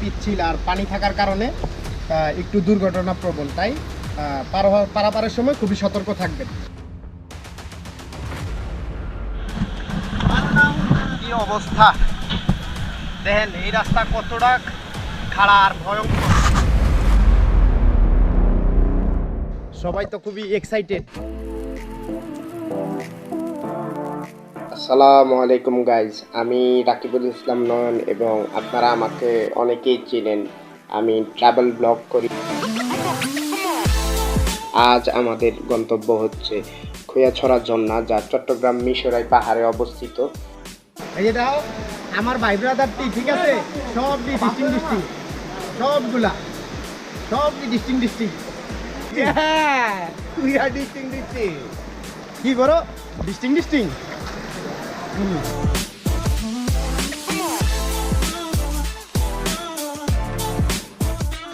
পিচ্ছিল আর পানি থাকার কারণে একটু দুর্ঘটনা প্রবণ। তাই পারাপারের সময় খুবই সতর্ক থাকবেন। কি অবস্থা? দেখেন এই রাস্তা কতটা খাড়া আর ভয়ঙ্কর। সবাই তো খুবই এক্সাইটেড আসসালামু আলাইকুম গাইজ আমি রাকিবুল ইসলাম নয়ন এবং আপনারা আমাকে অনেকেই চিনেন। আমি ট্রাভেল ব্লগ করি। আজ আমাদের গন্তব্য হচ্ছে খোয়াছড়া ঝর্ণা, যা চট্টগ্রাম মিশরাই পাহাড়ে অবস্থিত। আমার ভাই ব্রাদারটি ঠিক আছে? সব ডিস্টিং ডিস্টিং সবগুলা। সব ডিস্টিং ডিস্টিং are distinct distinct. কি করো ডিস্টিং ডিস্টিং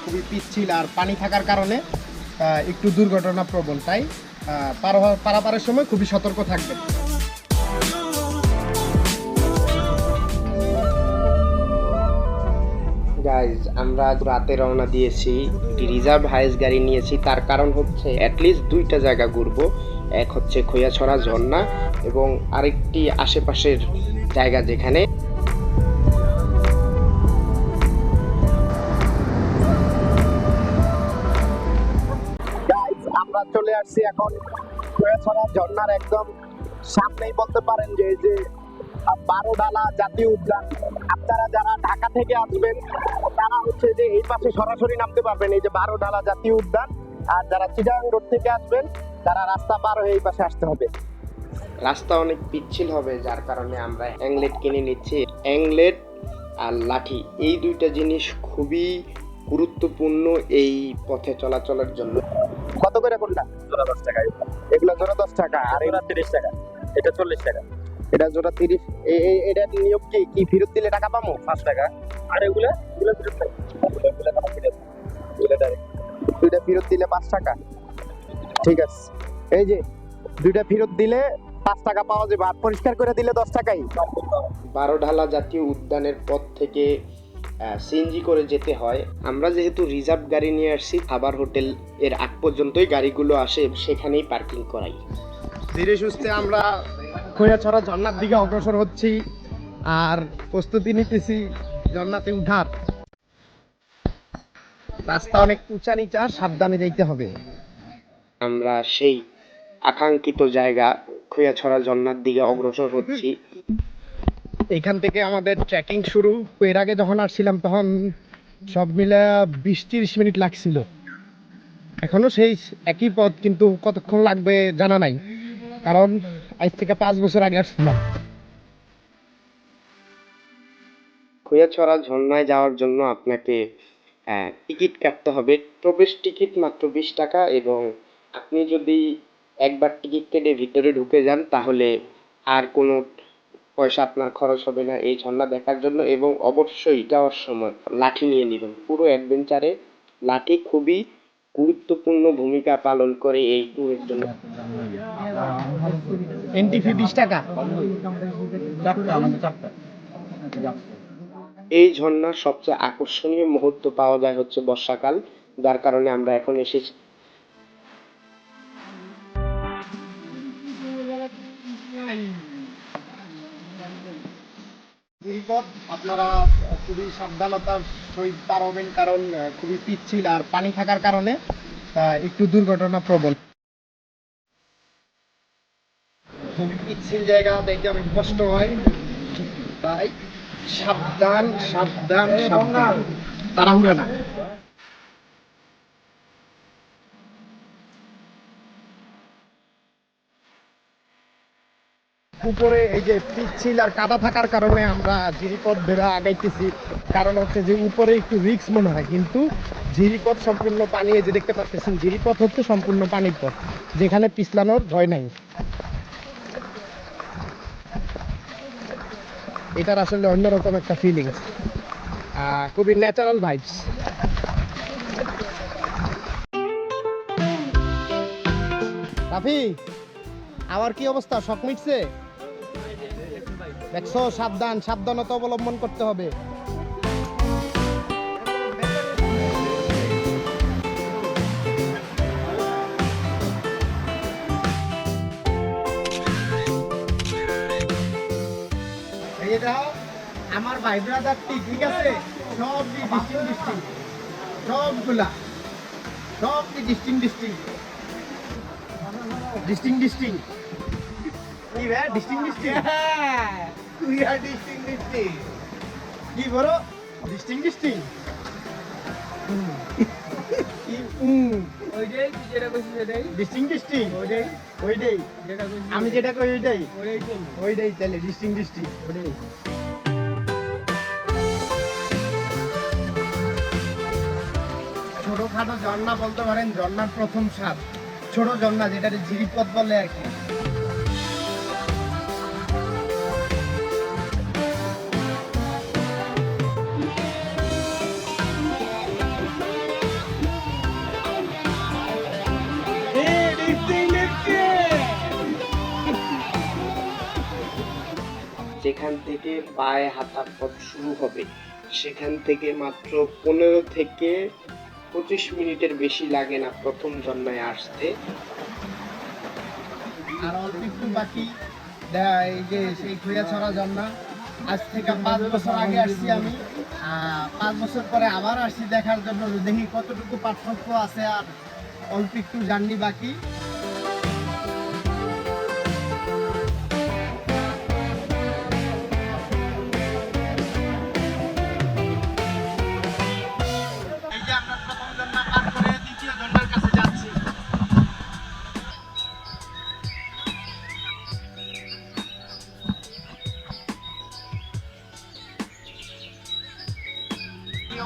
খুবই পিচ্ছিল আর পানি থাকার কারণে একটু দুর্ঘটনা প্রবণ তাই পারাপারের সময় খুবই সতর্ক থাকবেন। গাইজ আমরা রাতে রওনা দিয়েছি রিজার্ভ হাইস গাড়ি নিয়েছি, তার কারণ হচ্ছে অ্যাটলিস্ট দুইটা জায়গা ঘুরবো। এক হচ্ছে খৈয়াছড়া, ঝর্ণা এবং আরেকটি আশেপাশের জায়গা যেখানে আমরা চলে আসছি এখন খৈয়াছড়া, ঝর্ণার একদম সামনেই। বলতে পারেন যে এই যে বারো ডালা জাতীয় উদ্যান। আপনারা যারা ঢাকা থেকে আসবেন, তারা হচ্ছে যে এই পাশে সরাসরি নামতে পারবেন। এই যে বারো ডালা জাতীয় উদ্যান। আর যারা চিটাগাং রোড থেকে আসবেন তারা রাস্তা পার হয়ে এই পাশে আসতে হবে। রাস্তা অনেক পিচ্ছিল হবে যার কারণে আমরা অ্যাংলেট কিনে নিচ্ছি। অ্যাংলেট আর লাঠি এই দুইটা জিনিস খুবই গুরুত্বপূর্ণ এই পথে চলাচলের জন্য। কত করে কোনটা? জোড়া দশ টাকা। এগুলো জোড়া দশ টাকা আর জোড়া তিরিশ টাকা। এটা চল্লিশ টাকা। এটা জোড়া তিরিশ। এটা নিয়োগ কি? কি ফেরত দিলে টাকা পাবো? পাঁচ টাকা। আর এগুলা? এগুলো ফেরত এগুলো এগুলো এগুলো ফেরত দিলে পাঁচ টাকা। ঠিক আছে। এই যে দুইটা ফেরত দিলে পাঁচ টাকা পাওয়া যাবে। আর পরিষ্কার করে দিলে দশ টাকাই। বারো ঢালা জাতীয় উদ্যানের পথ থেকে সিএনজি করে যেতে হয়। আমরা যেহেতু রিজার্ভ গাড়ি নিয়ে আসছি খাবার হোটেল এর আগ পর্যন্তই গাড়িগুলো আসে সেখানেই পার্কিং করাই। ধীরে সুস্থে আমরা খৈয়াছড়া ঝর্ণার দিকে অগ্রসর হচ্ছি আর প্রস্তুতি নিতেছি ঝর্ণাতে উঠার। রাস্তা অনেক উঁচা নিচা সাবধানে যাইতে হবে। আমরা সেই আকাঙ্ক্ষিত জায়গা খৈয়াছড়া ঝর্ণার দিকে অগ্রসর হচ্ছি। এখান থেকে আমাদের ট্রেকিং শুরু। এর আগে যখন আসছিলাম তখন সব মিলে বিশ তিরিশ মিনিট লাগছিল। এখনও সেই একই পথ কিন্তু কতক্ষণ লাগবে জানা নাই। কারণ আজ থেকে পাঁচ বছর আগে আসছিলাম। খৈয়াছড়া ঝর্ণায় যাওয়ার জন্য আপনাকে টিকিট কাটতে হবে। প্রবেশ টিকিট মাত্র বিশ টাকা এবং আপনি যদি একবার টিকিট কেটে ভিতরে ঢুকে যান তাহলে আর কোনো পয়সা আপনার খরচ হবে না এই ঝর্ণা দেখার জন্য এবং অবশ্যই যাওয়ার সময় লাঠি নিয়ে নেবেন। পুরো অ্যাডভেঞ্চারে লাঠি খুবই গুরুত্বপূর্ণ ভূমিকা পালন করে এই ট্যুরের জন্য। এন্ট্রি ফি বিশ টাকা। চারটা আমাদের চারটা। এই ঝর্ণার সবচেয়ে আকর্ষণীয় মুহূর্ত পাওয়া যায় হচ্ছে বর্ষাকাল যার কারণে আমরা এখন এসেছি আপনারা খুবই সাবধানতার সহিত কারণ খুবই পিচ্ছিল আর পানি থাকার কারণে একটু দুর্ঘটনা প্রবল। পিচ্ছিল জায়গা, দেখতে অনেক কষ্ট হয়। তাই সাবধান সাবধান সাবধান। তাড়াহুড়া না। উপরে এই যে পিচ্ছিল আর কাদা থাকার কারণে আমরা জিরিপথ ধরে আগাইতেছি। কারণ হচ্ছে যে উপরে একটু রিক্স মনে হয়, কিন্তু জিরিপথ সম্পূর্ণ পানি, এই যে দেখতে পাচ্ছেন, জিরিপথ হচ্ছে সম্পূর্ণ পানির পথ। যেখানে পিছলানোর ভয় নাই। এটার আসলে অন্যরকম একটা ফিলিংস খুবই ন্যাচারাল ভাইবস রাফি আমার কি অবস্থা? শখ মিটছে? দেখছ, সাবধান, সাবধানতা অবলম্বন করতে হবে। আমার ভাই ব্রাদারটি ঠিক আছে? সব ডিস্টিং ডিস্টিং সবগুলা। সব ডিস্টিং ডিস্টিং ডিস্টিং ডিস্টিং কি ভাই ডিস্টিং ডিস্টিং আর ডিস্টিং কি বড় আমি যেটা কই ওইটাই। ওইটাই তাহলে ডিস্টিং ডিস্টিং ওইটাই ছোটখাটো ঝর্ণা বলতে পারেন ঝর্ণার প্রথম স্বাদ ছোট ঝর্ণা যেটা ঝিরিপথ বলে আর কি। যেখান থেকে পায়ে হাঁটা পথ শুরু হবে, সেখান থেকে মাত্র পনেরো থেকে পঁচিশ মিনিটের বেশি লাগে না প্রথম ঝর্ণায় আসতে। আর একটু বাকি এই যে সেই ছড়া ঝর্ণা আজ থেকে পাঁচ বছর আগে আসছি আমি। পাঁচ বছর পরে আবার আসছি দেখার জন্য। দেখি কতটুকু পার্থক্য আছে আর অল্প একটু জার্নি বাকি।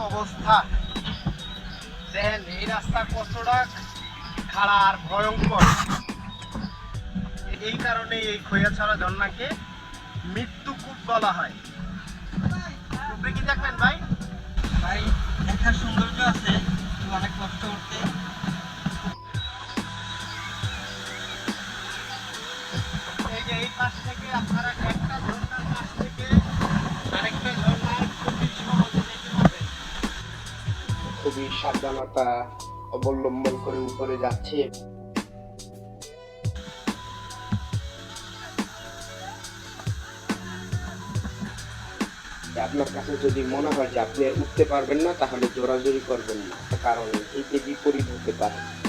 অবস্থা। দেখেন, এই রাস্তার কষ্টটা খাড়া আর ভয়ঙ্কর। এই কারণে এই খৈয়াছড়া ঝর্ণাকে মৃত্যু কূপ বলা হয়। উপরে কি দেখবেন ভাই? ভাই, দেখার সৌন্দর্য সাবধানতা অবলম্বন করে উপরে যাচ্ছে। আপনার কাছে যদি মনে হয় যে আপনি উঠতে পারবেন না, তাহলে জোরাজোরি করবেন না। কারণ এতে বিপরীত হতে পারে।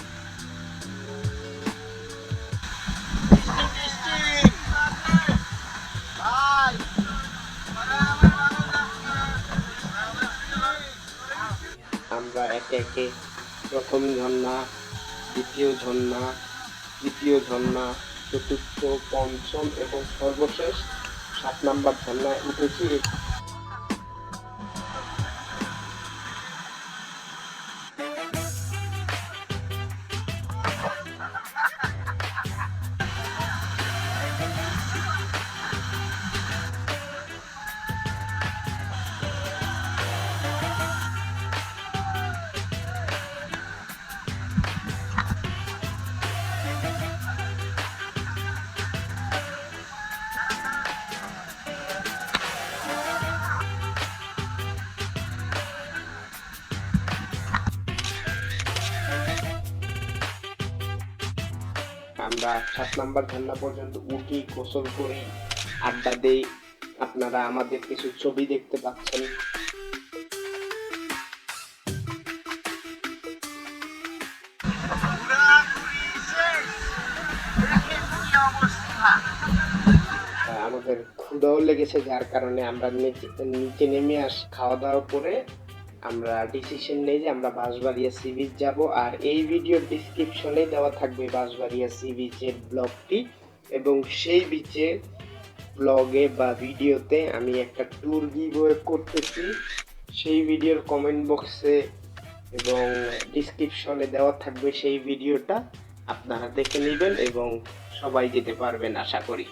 একে। প্রথম ঝর্ণা, দ্বিতীয় ঝর্ণা, তৃতীয় ঝর্ণা, চতুর্থ, পঞ্চম এবং সর্বশেষ সাত নাম্বার ঝর্ণায় উঠেছি। আমরা সাত নাম্বার ঝর্ণা পর্যন্ত উঠি, গোসল করি, আড্ডা দেই। আপনারা আমাদের কিছু ছবি দেখতে পাচ্ছেন। আমাদের ক্ষুদাও লেগেছে, যার কারণে আমরা নিচে নেমে আস খাওয়া দাওয়া করে আমরা ডিসিশন নেই যে আমরা বাঁশবাড়িয়া সি বিচ যাব। আর এই ভিডিওর ডিসক্রিপশনে দেওয়া থাকবে বাঁশবাড়িয়া সি বিচের ব্লগটি এবং সেই বিচে ব্লগে বা ভিডিওতে আমি একটা ট্যুর গিভওয়ে করতেছি। সেই ভিডিওর কমেন্ট বক্সে এবং ডিসক্রিপশনে দেওয়া থাকবে সেই ভিডিওটা আপনারা দেখে নেবেন এবং সবাই যেতে পারবেন, আশা করি।